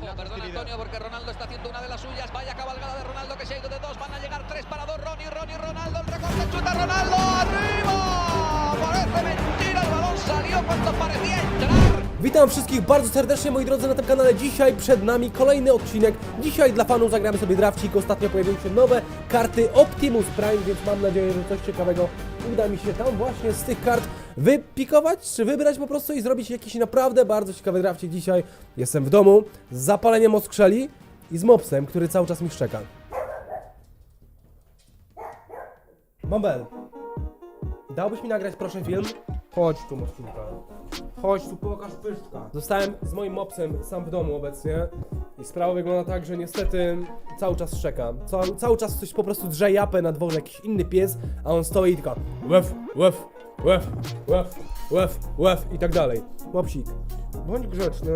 Ojo, perdón Antonio porque Ronaldo está haciendo una de las suyas. Vaya cabalgada de Ronaldo que se ha ido de dos. Van a llegar tres para dos. Ronnie, Ronnie, Ronaldo. El recorte chuta Ronaldo. ¡Arriba! Parece mentira. El balón salió cuando parecía entrar. Witam wszystkich bardzo serdecznie moi drodzy na tym kanale. Dzisiaj przed nami kolejny odcinek. Dzisiaj dla fanów zagramy sobie drafcik. Ostatnio pojawiły się nowe karty Optimus Prime, więc mam nadzieję, że coś ciekawego uda mi się tam właśnie z tych kart wypikować, czy wybrać po prostu i zrobić jakiś naprawdę bardzo ciekawy drafcik dzisiaj. Jestem w domu z zapaleniem oskrzeli i z mopsem, który cały czas mi szczeka. Mobel, dałbyś mi nagrać proszę film? Chodź tu, Moszczulka. Chodź tu, pokaż pyszczka. Zostałem z moim mopsem sam w domu obecnie i sprawa wygląda tak, że niestety cały czas szczeka. Cały, cały czas coś po prostu drze japę na dworze, jakiś inny pies, a on stoi i tylko łef, łef, łef, łef, łef, łef i tak dalej. Mopsik, bądź grzeczny,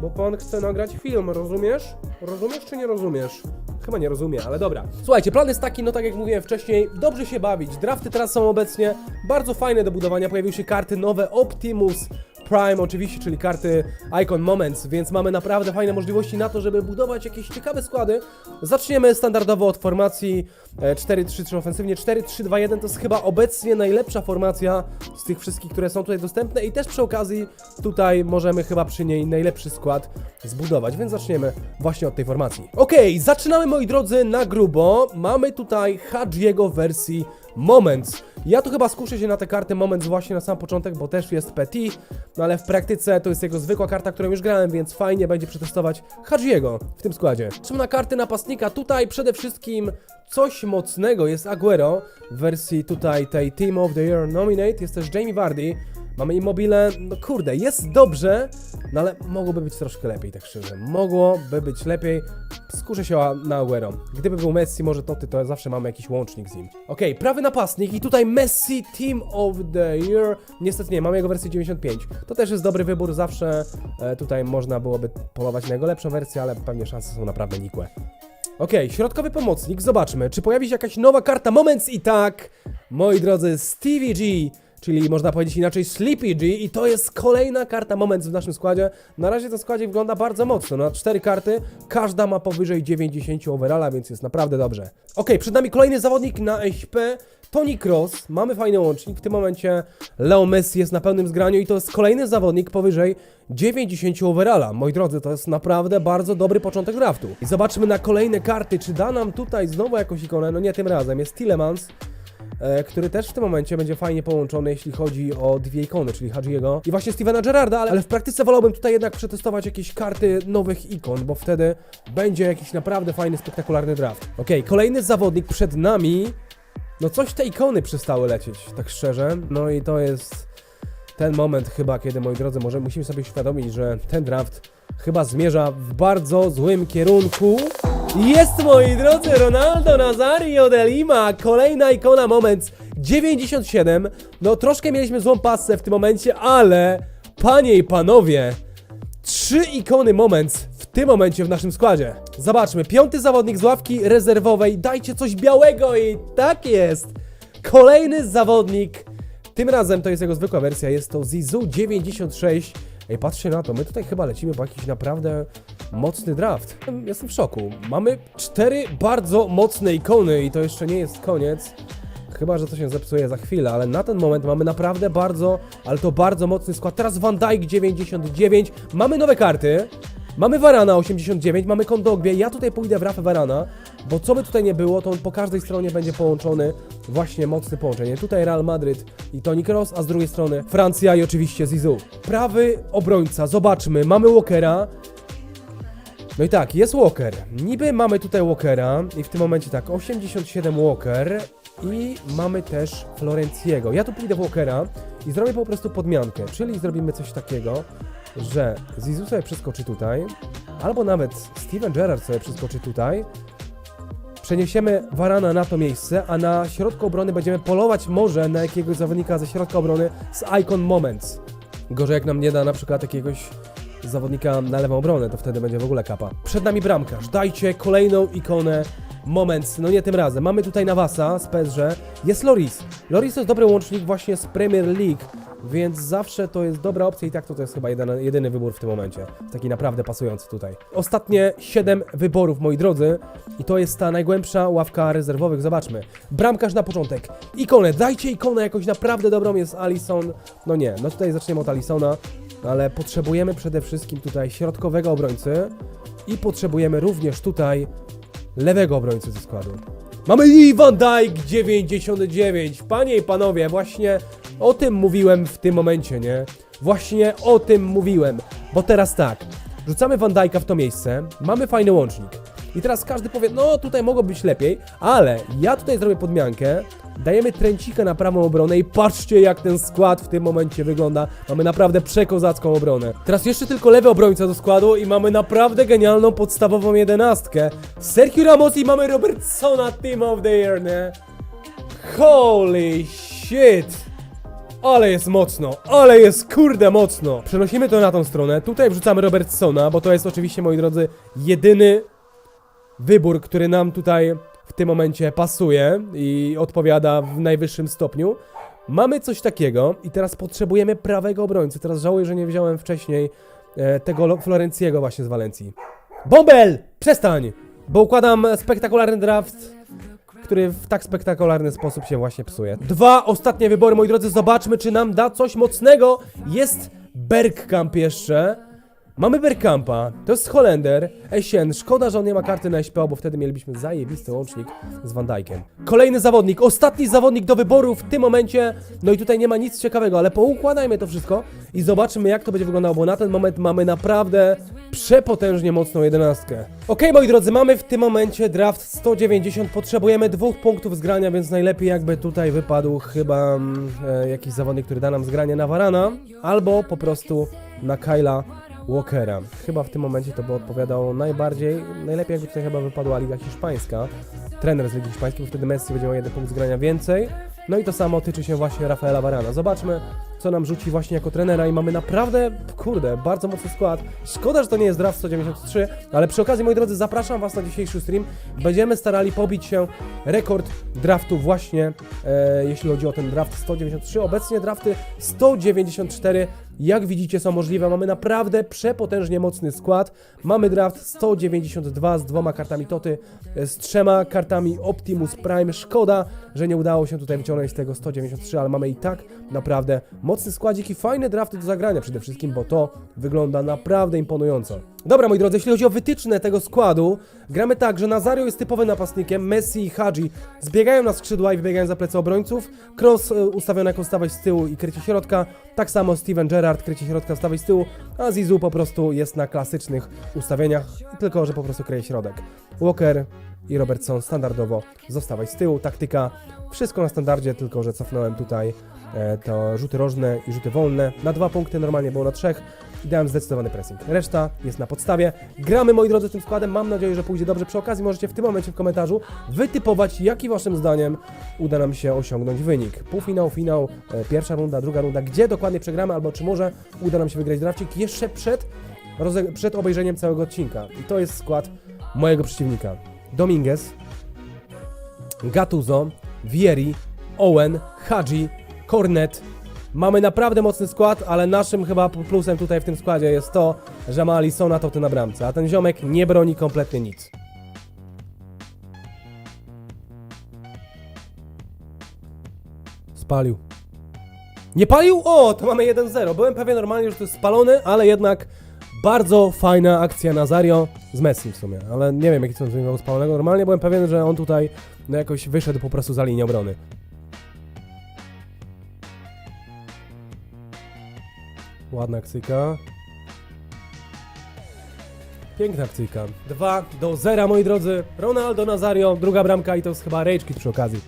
bo pan chce nagrać film, rozumiesz? Rozumiesz czy nie rozumiesz? Chyba nie rozumie, ale dobra. Słuchajcie, plan jest taki, no tak jak mówiłem wcześniej, dobrze się bawić. Drafty teraz są obecnie bardzo fajne do budowania. Pojawiły się karty nowe Optimus Prime oczywiście, czyli karty Icon Moments, więc mamy naprawdę fajne możliwości na to, żeby budować jakieś ciekawe składy. Zaczniemy standardowo od formacji e, 4-3-3 ofensywnie. 4-3-2-1 to jest chyba obecnie najlepsza formacja z tych wszystkich, które są tutaj dostępne i też przy okazji tutaj możemy chyba przy niej najlepszy skład zbudować, więc zaczniemy właśnie od tej formacji. Okej, zaczynamy moi drodzy na grubo. Mamy tutaj Hadjiego w wersji Moments. Ja tu chyba skuszę się na tę kartę Moments właśnie na sam początek, bo też jest Petit, no ale w praktyce to jest jego zwykła karta, którą już grałem, więc fajnie będzie przetestować Hadjiego w tym składzie. Patrzymy na karty napastnika. Tutaj przede wszystkim coś mocnego jest Aguero w wersji tutaj tej Team of the Year Nominate. Jest też Jamie Vardy. Mamy Immobile, no kurde, jest dobrze, no ale mogłoby być troszkę lepiej, tak szczerze. Mogłoby być lepiej. Skuszę się na Aguero. Gdyby był Messi, może Toty, to zawsze mamy jakiś łącznik z nim. Okej, prawy napastnik i tutaj Messi Team of the Year. Niestety nie, mamy jego wersję 95. To też jest dobry wybór, zawsze e, tutaj można byłoby polować na jego lepszą wersję, ale pewnie szanse są naprawdę nikłe. Okej, środkowy pomocnik, zobaczmy, czy pojawi się jakaś nowa karta Moments i tak, moi drodzy, Stevie G, czyli można powiedzieć inaczej Sleepy G i to jest kolejna karta Moments w naszym składzie. Na razie ten składzie wygląda bardzo mocno, na cztery karty, każda ma powyżej 90 overalla, więc jest naprawdę dobrze. Okej, przed nami kolejny zawodnik na HP, Tony Cross, mamy fajny łącznik, w tym momencie Leo Messi jest na pełnym zgraniu i to jest kolejny zawodnik powyżej 90 overalla. Moi drodzy, to jest naprawdę bardzo dobry początek draftu. I zobaczmy na kolejne karty, czy da nam tutaj znowu jakąś ikonę, no nie tym razem, jest Tillemans, który też w tym momencie będzie fajnie połączony, jeśli chodzi o dwie ikony, czyli Hadjiego i właśnie Stevena Gerrarda, ale, w praktyce wolałbym tutaj jednak przetestować jakieś karty nowych ikon, bo wtedy będzie jakiś naprawdę fajny, spektakularny draft. Okej, kolejny zawodnik przed nami. No coś te ikony przestały lecieć, tak szczerze. No i to jest ten moment chyba, kiedy moi drodzy, może musimy sobie uświadomić, że ten draft chyba zmierza w bardzo złym kierunku. Jest, moi drodzy, Ronaldo Nazario de Lima, kolejna ikona moment 97. No troszkę mieliśmy złą pasę w tym momencie, ale panie i panowie, Trzy ikony Moments w tym momencie w naszym składzie. Zobaczmy, piąty zawodnik z ławki rezerwowej, dajcie coś białego i tak jest. Kolejny zawodnik, tym razem to jest jego zwykła wersja, jest to Zizu 96. Ej, patrzcie na to, my tutaj chyba lecimy po jakiś naprawdę mocny draft. Jestem w szoku. Mamy cztery bardzo mocne ikony i to jeszcze nie jest koniec. Chyba, że to się zepsuje za chwilę, ale na ten moment mamy naprawdę bardzo, ale to bardzo mocny skład. Teraz Van Dijk 99, mamy nowe karty. Mamy Varana 89, mamy Kondogbie. Ja tutaj pójdę w rafę Varana, bo co by tutaj nie było, to on po każdej stronie będzie połączony właśnie mocne połączenie. Tutaj Real Madryt i Toni Kroos, a z drugiej strony Francja i oczywiście Zizou. Prawy obrońca, zobaczmy, mamy Walkera. No i tak, jest Walker. Niby mamy tutaj Walkera i w tym momencie tak, 87 Walker i mamy też Florenciego. Ja tu pójdę Walkera i zrobię po prostu podmiankę, czyli zrobimy coś takiego, że Zizu sobie przeskoczy tutaj, albo nawet Steven Gerrard sobie przeskoczy tutaj, przeniesiemy Varana na to miejsce, a na środku obrony będziemy polować może na jakiegoś zawodnika ze środka obrony z Icon Moments. Gorzej jak nam nie da na przykład jakiegoś zawodnika na lewą obronę, to wtedy będzie w ogóle kapa. Przed nami bramkarz, dajcie kolejną ikonę Moments, no nie tym razem. Mamy tutaj Navasa z PSG, jest Loris. Loris to jest dobry łącznik właśnie z Premier League, więc zawsze to jest dobra opcja i tak to, to jest chyba jedyny, jedyny wybór w tym momencie. Taki naprawdę pasujący tutaj. Ostatnie 7 wyborów, moi drodzy, i to jest ta najgłębsza ławka rezerwowych. Zobaczmy. Bramkarz na początek. Ikonę, dajcie ikonę jakąś naprawdę dobrą, jest Alison. No nie, no tutaj zaczniemy od Alisona, ale potrzebujemy przede wszystkim tutaj środkowego obrońcy i potrzebujemy również tutaj lewego obrońcy ze składu. Mamy i Van Dijk 99. Panie i panowie, właśnie o tym mówiłem w tym momencie, nie? Właśnie o tym mówiłem. Bo teraz tak, rzucamy Van Dijk'a w to miejsce, mamy fajny łącznik. I teraz każdy powie, no tutaj mogło być lepiej, ale ja tutaj zrobię podmiankę, dajemy Trencika na prawą obronę i patrzcie jak ten skład w tym momencie wygląda. Mamy naprawdę przekozacką obronę. Teraz jeszcze tylko lewy obrońca do składu i mamy naprawdę genialną podstawową jedenastkę. Sergio Ramos i mamy Robertsona Team of the Year, nie? Holy shit! Ale jest mocno, ale jest kurde mocno. Przenosimy to na tą stronę. Tutaj wrzucamy Robertsona, bo to jest oczywiście, moi drodzy, jedyny wybór, który nam tutaj w tym momencie pasuje i odpowiada w najwyższym stopniu. Mamy coś takiego i teraz potrzebujemy prawego obrońcy. Teraz żałuję, że nie wziąłem wcześniej e, tego Lo- Florencjego właśnie z Walencji. Bobel! Przestań! Bo układam spektakularny draft, który w tak spektakularny sposób się właśnie psuje. Dwa ostatnie wybory, moi drodzy, zobaczmy, czy nam da coś mocnego. Jest Bergkamp jeszcze. Mamy Bergkampa, to jest Holender, Essien, szkoda, że on nie ma karty na SPO, bo wtedy mielibyśmy zajebisty łącznik z Van Dijkiem. Kolejny zawodnik, ostatni zawodnik do wyboru w tym momencie, no i tutaj nie ma nic ciekawego, ale poukładajmy to wszystko i zobaczymy jak to będzie wyglądało, bo na ten moment mamy naprawdę przepotężnie mocną jedenastkę. Okej, moi drodzy, mamy w tym momencie draft 190, potrzebujemy dwóch punktów zgrania, więc najlepiej jakby tutaj wypadł chyba mm, e, jakiś zawodnik, który da nam zgranie na Varana, albo po prostu na Kyla Walkera. Chyba w tym momencie to by odpowiadało najbardziej, najlepiej jakby tutaj chyba wypadła Liga Hiszpańska, trener z Ligi Hiszpańskiej, bo wtedy Messi będzie miał jeden punkt zgrania więcej. No i to samo tyczy się właśnie Rafaela Varana. Zobaczmy, co nam rzuci właśnie jako trenera i mamy naprawdę, kurde, bardzo mocny skład. Szkoda, że to nie jest draft 193, ale przy okazji, moi drodzy, zapraszam Was na dzisiejszy stream. Będziemy starali pobić się rekord draftu właśnie, e, jeśli chodzi o ten draft 193. Obecnie drafty 194 jak widzicie są możliwe. Mamy naprawdę przepotężnie mocny skład. Mamy draft 192 z dwoma kartami Toty, e, z trzema kartami Optimus Prime. Szkoda, że nie udało się tutaj wyciągnąć z tego 193, ale mamy i tak naprawdę mocny składzik i fajne drafty do zagrania przede wszystkim, bo to wygląda naprawdę imponująco. Dobra, moi drodzy, jeśli chodzi o wytyczne tego składu, gramy tak, że Nazario jest typowym napastnikiem, Messi i Hadji zbiegają na skrzydła i wybiegają za plecy obrońców, Cross e, ustawiony jako stawać z tyłu i krycie środka, tak samo Steven Gerrard krycie środka, stawać z tyłu, a Zizou po prostu jest na klasycznych ustawieniach, tylko że po prostu kryje środek. Walker i Robertson standardowo zostawać z tyłu, taktyka, wszystko na standardzie, tylko że cofnąłem tutaj e, to rzuty rożne i rzuty wolne. Na dwa punkty normalnie było na trzech i dałem zdecydowany pressing. Reszta jest na podstawie. Gramy, moi drodzy, tym składem. Mam nadzieję, że pójdzie dobrze. Przy okazji możecie w tym momencie w komentarzu wytypować, jaki waszym zdaniem uda nam się osiągnąć wynik. Półfinał, finał, e, pierwsza runda, druga runda. Gdzie dokładnie przegramy, albo czy może uda nam się wygrać drafcik jeszcze przed, przed obejrzeniem całego odcinka. I to jest skład mojego przeciwnika. Dominguez, Gattuso, Vieri, Owen, Hadji, Cornet. Mamy naprawdę mocny skład, ale naszym chyba plusem tutaj w tym składzie jest to, że ma Alisona to ty na bramce, a ten ziomek nie broni kompletnie nic. Spalił. Nie palił? O, to mamy 1-0. Byłem pewien normalnie, że to jest spalony, ale jednak bardzo fajna akcja Nazario z Messi w sumie, ale nie wiem jaki sąd miał spalonego. Normalnie byłem pewien, że on tutaj no jakoś wyszedł po prostu za linię obrony. Ładna akcyjka. Piękna akcyjka. 2 do 0, moi drodzy. Ronaldo Nazario, druga bramka i to jest chyba rage przy okazji.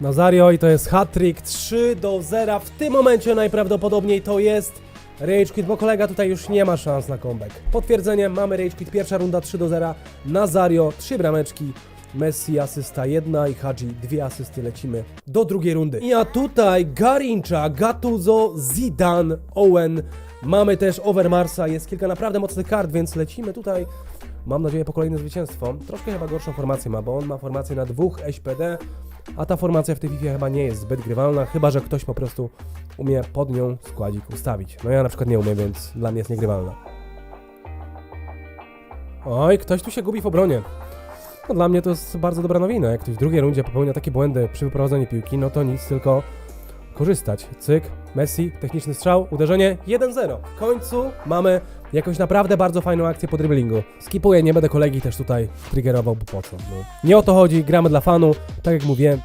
Nazario i to jest hat-trick 3 do 0. W tym momencie najprawdopodobniej to jest Rage Quit, bo kolega tutaj już nie ma szans na comeback. Potwierdzenie, mamy Rage Quit, pierwsza runda 3 do 0. Nazario, 3 brameczki. Messi asysta jedna i Hadji dwie asysty, lecimy do drugiej rundy. I a tutaj Garincha, Gattuso, Zidane, Owen. Mamy też Overmarsa, jest kilka naprawdę mocnych kart, więc lecimy tutaj. Mam nadzieję po kolejne zwycięstwo. Troszkę chyba gorszą formację ma, bo on ma formację na dwóch SPD. a ta formacja w tej FIFA chyba nie jest zbyt grywalna, chyba że ktoś po prostu umie pod nią składzik ustawić. No ja na przykład nie umiem, więc dla mnie jest niegrywalna. Oj, ktoś tu się gubi w obronie. No dla mnie to jest bardzo dobra nowina. Jak ktoś w drugiej rundzie popełnia takie błędy przy wyprowadzeniu piłki, no to nic, tylko korzystać. Cyk, Messi, techniczny strzał, uderzenie 1-0. W końcu mamy jakąś naprawdę bardzo fajną akcję po driblingu. Skipuję, nie będę kolegi też tutaj triggerował, bo po co? No. Nie o to chodzi, gramy dla fanu, tak jak mówiłem.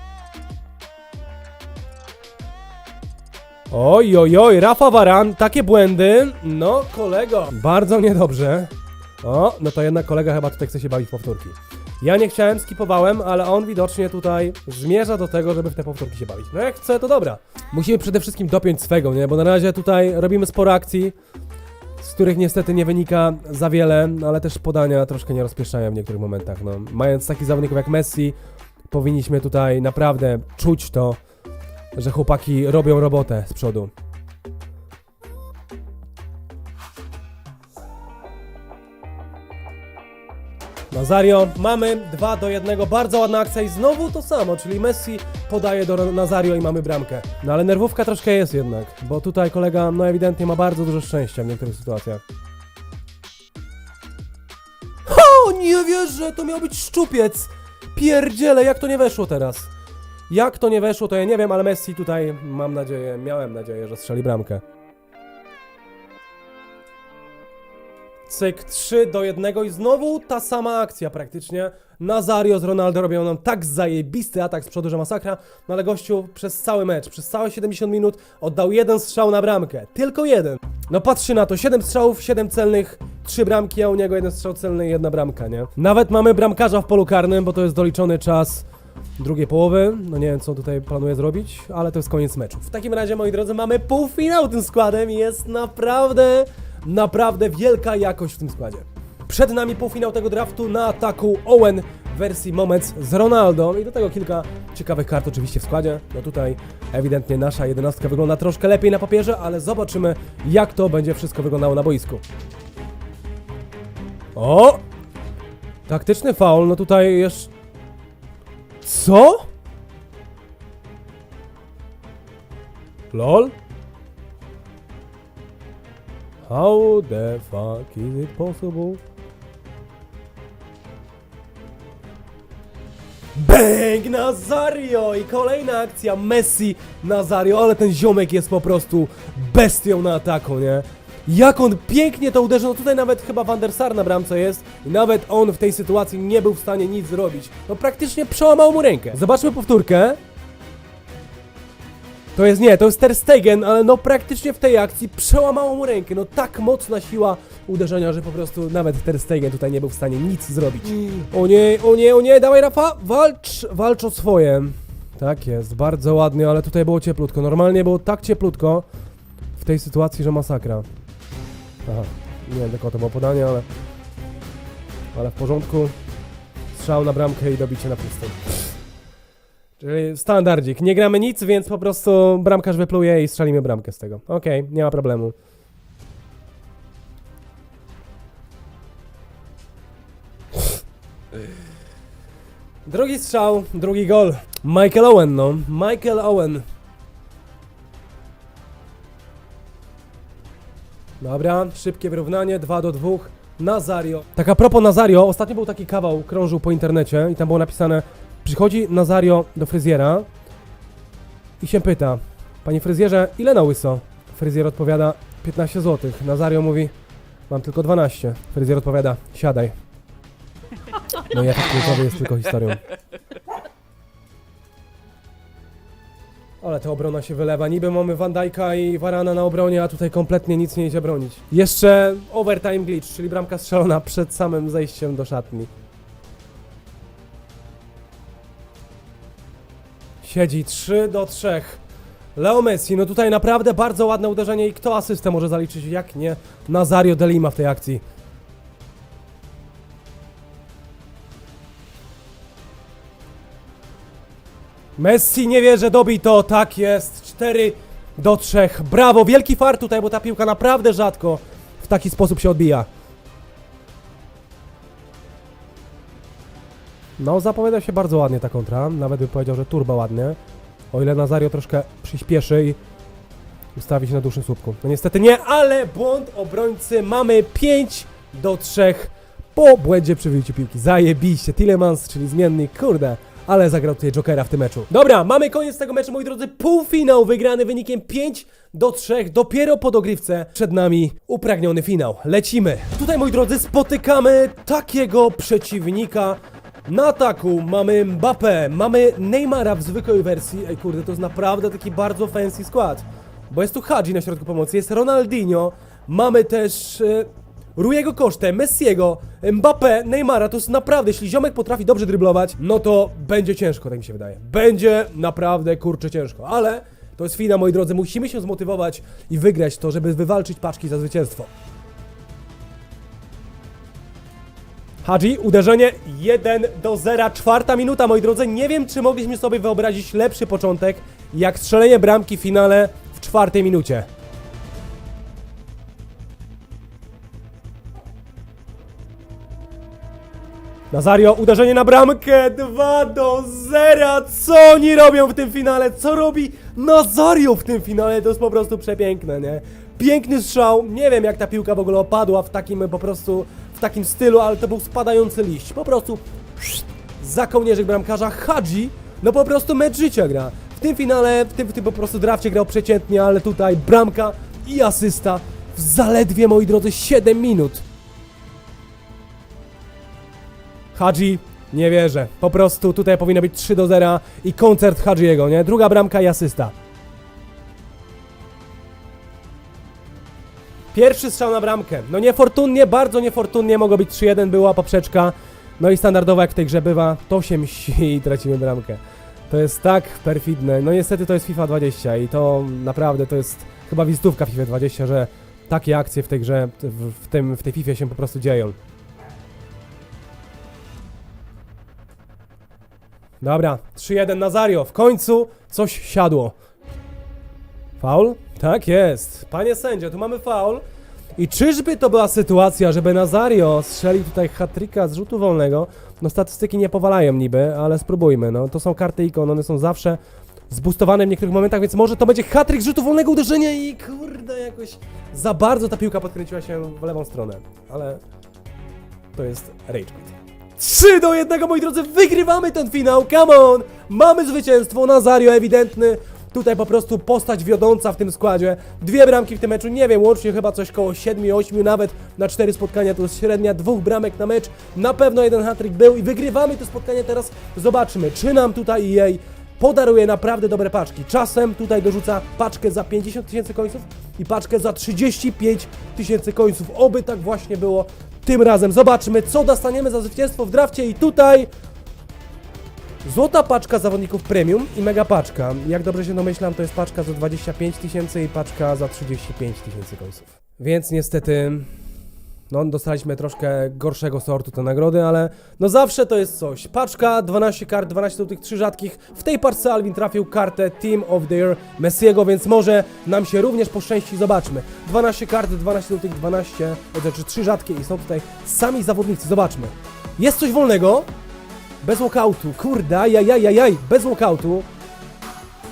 Oj, oj, oj, Rafa Varan, takie błędy. No, kolego, bardzo niedobrze. O, no to jednak kolega chyba tutaj chce się bawić powtórki. Ja nie chciałem, skipowałem, ale on widocznie tutaj zmierza do tego, żeby w te powtórki się bawić. No jak chce, to dobra. Musimy przede wszystkim dopiąć swego, nie? Bo na razie tutaj robimy sporo akcji, z których niestety nie wynika za wiele, ale też podania troszkę nie rozpieszczają w niektórych momentach, no. Mając takich zawodników jak Messi, powinniśmy tutaj naprawdę czuć to, że chłopaki robią robotę z przodu. Nazario, mamy 2 do 1, bardzo ładna akcja i znowu to samo, czyli Messi podaje do Nazario i mamy bramkę. No ale nerwówka troszkę jest jednak, bo tutaj kolega no ewidentnie ma bardzo dużo szczęścia w niektórych sytuacjach. O, nie wierzę, to miał być szczupiec! Pierdziele, jak to nie weszło teraz? Jak to nie weszło, to ja nie wiem, ale Messi tutaj, mam nadzieję, miałem nadzieję, że strzeli bramkę. Cyk, 3 do 1 i znowu ta sama akcja praktycznie. Nazario z Ronaldo robią nam tak zajebisty atak z przodu, że masakra. No ale gościu przez cały mecz, przez całe 70 minut oddał jeden strzał na bramkę. Tylko jeden. No patrzcie na to, 7 strzałów, 7 celnych, 3 bramki, a u niego jeden strzał celny i jedna bramka, nie? Nawet mamy bramkarza w polu karnym, bo to jest doliczony czas drugiej połowy. No nie wiem, co tutaj planuję zrobić, ale to jest koniec meczu. W takim razie, moi drodzy, mamy półfinał tym składem jest naprawdę, naprawdę wielka jakość w tym składzie. Przed nami półfinał tego draftu na ataku Owen w wersji Moments z Ronaldo i do tego kilka ciekawych kart oczywiście w składzie. No tutaj ewidentnie nasza jedenastka wygląda troszkę lepiej na papierze, ale zobaczymy jak to będzie wszystko wyglądało na boisku. O! Taktyczny faul, no tutaj jeszcze... Co? LOL? How the fuck is it possible? Bang! Nazario! I kolejna akcja Messi Nazario, ale ten ziomek jest po prostu bestią na ataku, nie? Jak on pięknie to uderzył, no tutaj nawet chyba Van der Sar na bramce jest i nawet on w tej sytuacji nie był w stanie nic zrobić. No praktycznie przełamał mu rękę. Zobaczmy powtórkę. To jest nie, to jest Ter Stegen, ale no praktycznie w tej akcji przełamało mu rękę. No tak mocna siła uderzenia, że po prostu nawet Ter Stegen tutaj nie był w stanie nic zrobić. O nie, o nie, o nie, dawaj Rafa, walcz, walcz o swoje. Tak jest, bardzo ładnie, ale tutaj było cieplutko. Normalnie było tak cieplutko w tej sytuacji, że masakra. Aha, nie wiem, tylko to było podanie, ale... Ale w porządku. Strzał na bramkę i dobicie na pustym. Czyli standardzik. Nie gramy nic, więc po prostu bramkarz wypluje i strzelimy bramkę z tego. Okej, nie ma problemu. Drugi strzał, drugi gol. Michael Owen, no. Michael Owen. Dobra, szybkie wyrównanie, 2 do 2. Nazario. Tak a propos Nazario, ostatnio był taki kawał, krążył po internecie i tam było napisane Przychodzi Nazario do fryzjera i się pyta Panie fryzjerze, ile na łyso? Fryzjer odpowiada 15 zł. Nazario mówi Mam tylko 12. Fryzjer odpowiada Siadaj. No i efekt kluczowy jest tylko historią. Ale ta obrona się wylewa. Niby mamy Van Dijk'a i Varana na obronie, a tutaj kompletnie nic nie idzie bronić. Jeszcze overtime glitch, czyli bramka strzelona przed samym zejściem do szatni. Siedzi 3 do 3. Leo Messi, no tutaj naprawdę bardzo ładne uderzenie i kto asystę może zaliczyć, jak nie Nazario de Lima w tej akcji. Messi nie wie, że dobi to, tak jest, 4 do 3. Brawo, wielki fart tutaj, bo ta piłka naprawdę rzadko w taki sposób się odbija. No, zapowiada się bardzo ładnie ta kontra. Nawet bym powiedział, że turbo ładnie. O ile Nazario troszkę przyspieszy i ustawi się na dłuższym słupku. No niestety nie, ale błąd obrońcy. Mamy 5 do 3 po błędzie przy wyjściu piłki. Zajebiście. Tillemans, czyli zmienny, kurde. Ale zagrał tutaj Jokera w tym meczu. Dobra, mamy koniec tego meczu, moi drodzy. Półfinał wygrany wynikiem 5 do 3. Dopiero po dogrywce przed nami upragniony finał. Lecimy. Tutaj, moi drodzy, spotykamy takiego przeciwnika. Na ataku mamy Mbappé, mamy Neymara w zwykłej wersji. Ej kurde, to jest naprawdę taki bardzo fancy skład. Bo jest tu Hadji na środku pomocy, jest Ronaldinho, mamy też e, Rujego Kosztę, Messiego, Mbappé, Neymara. To jest naprawdę, jeśli ziomek potrafi dobrze dryblować, no to będzie ciężko, tak mi się wydaje. Będzie naprawdę kurczę ciężko, ale to jest fina, moi drodzy. Musimy się zmotywować i wygrać to, żeby wywalczyć paczki za zwycięstwo. Hadzi, uderzenie 1 do 0, czwarta minuta, moi drodzy. Nie wiem, czy mogliśmy sobie wyobrazić lepszy początek, jak strzelenie bramki w finale w czwartej minucie. Nazario, uderzenie na bramkę 2 do 0. Co oni robią w tym finale? Co robi Nazario w tym finale? To jest po prostu przepiękne, nie? Piękny strzał. Nie wiem, jak ta piłka w ogóle opadła w takim po prostu w takim stylu, ale to był spadający liść. Po prostu za kołnierzyk bramkarza Hadzi. No po prostu mecz życia gra. W tym finale, w tym, w tym po prostu drafcie grał przeciętnie, ale tutaj bramka i asysta w zaledwie, moi drodzy, 7 minut. Hadzi, nie wierzę. Po prostu tutaj powinno być 3 do 0 i koncert Hadžiego, nie? Druga bramka i asysta. Pierwszy strzał na bramkę. No niefortunnie, bardzo niefortunnie mogło być 3-1, była poprzeczka. No i standardowo jak w tej grze bywa, to się mści i tracimy bramkę. To jest tak perfidne. No niestety to jest FIFA 20 i to naprawdę to jest chyba wizytówka FIFA 20, że takie akcje w tej grze, w, tym, w tej FIFA się po prostu dzieją. Dobra, 3-1 Nazario. W końcu coś siadło. Faul? Tak jest. Panie sędzio, tu mamy faul. I czyżby to była sytuacja, żeby Nazario strzelił tutaj hat-tricka z rzutu wolnego? No statystyki nie powalają niby, ale spróbujmy. No to są karty ikon, one są zawsze zbustowane w niektórych momentach, więc może to będzie hat-trick z rzutu wolnego uderzenia i kurde jakoś za bardzo ta piłka podkręciła się w lewą stronę. Ale to jest rage quit. 3 do 1, moi drodzy, wygrywamy ten finał, come on! Mamy zwycięstwo, Nazario ewidentny. Tutaj po prostu postać wiodąca w tym składzie. Dwie bramki w tym meczu, nie wiem, łącznie chyba coś koło 7-8 nawet na 4 spotkania, to jest średnia dwóch bramek na mecz. Na pewno jeden hat-trick był i wygrywamy to spotkanie teraz. Zobaczmy, czy nam tutaj jej podaruje naprawdę dobre paczki. Czasem tutaj dorzuca paczkę za 50 tysięcy końców i paczkę za 35 tysięcy końców. Oby tak właśnie było tym razem. Zobaczmy, co dostaniemy za zwycięstwo w drafcie i tutaj... Złota paczka zawodników premium i mega paczka. Jak dobrze się domyślam, to jest paczka za 25 tysięcy i paczka za 35 tysięcy końców. Więc niestety, no dostaliśmy troszkę gorszego sortu te nagrody, ale no zawsze to jest coś. Paczka, 12 kart, 12 do tych 3 rzadkich. W tej parce Alvin trafił kartę Team of the Year Messiego, więc może nam się również poszczęści. Zobaczmy. 12 kart, 12 do tych 12, to znaczy 3 rzadkie i są tutaj sami zawodnicy. Zobaczmy. Jest coś wolnego. Bez walkoutu, kurde, ajajajajaj, bez walkoutu.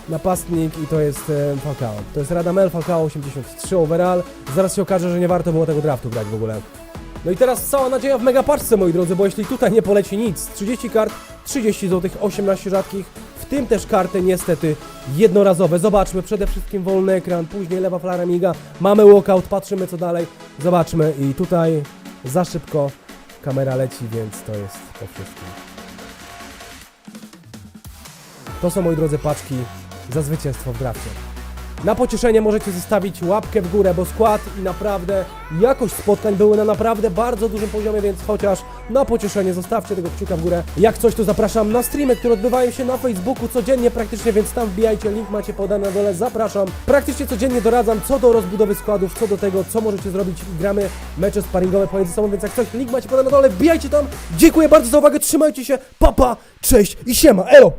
Napastnik i to jest e, Falcao. To jest Radamel Falcao 83 overall. Zaraz się okaże, że nie warto było tego draftu brać w ogóle. No i teraz cała nadzieja w megapaczce, moi drodzy, bo jeśli tutaj nie poleci nic, 30 kart, 30 zł, 18 rzadkich, w tym też karty niestety jednorazowe. Zobaczmy, przede wszystkim wolny ekran, później lewa flara miga, mamy walkout, patrzymy co dalej, zobaczmy i tutaj za szybko kamera leci, więc to jest po wszystkim. To są, moi drodzy, paczki za zwycięstwo w drafcie. Na pocieszenie możecie zostawić łapkę w górę, bo skład i naprawdę jakość spotkań były na naprawdę bardzo dużym poziomie, więc chociaż na pocieszenie zostawcie tego kciuka w górę. Jak coś, to zapraszam na streamy, które odbywają się na Facebooku codziennie praktycznie, więc tam wbijajcie, link macie podany na dole, zapraszam. Praktycznie codziennie doradzam co do rozbudowy składów, co do tego, co możecie zrobić. Gramy mecze sparingowe pomiędzy sobą, więc jak coś, link macie podany na dole, wbijajcie tam. Dziękuję bardzo za uwagę, trzymajcie się, papa, cześć i siema, elo!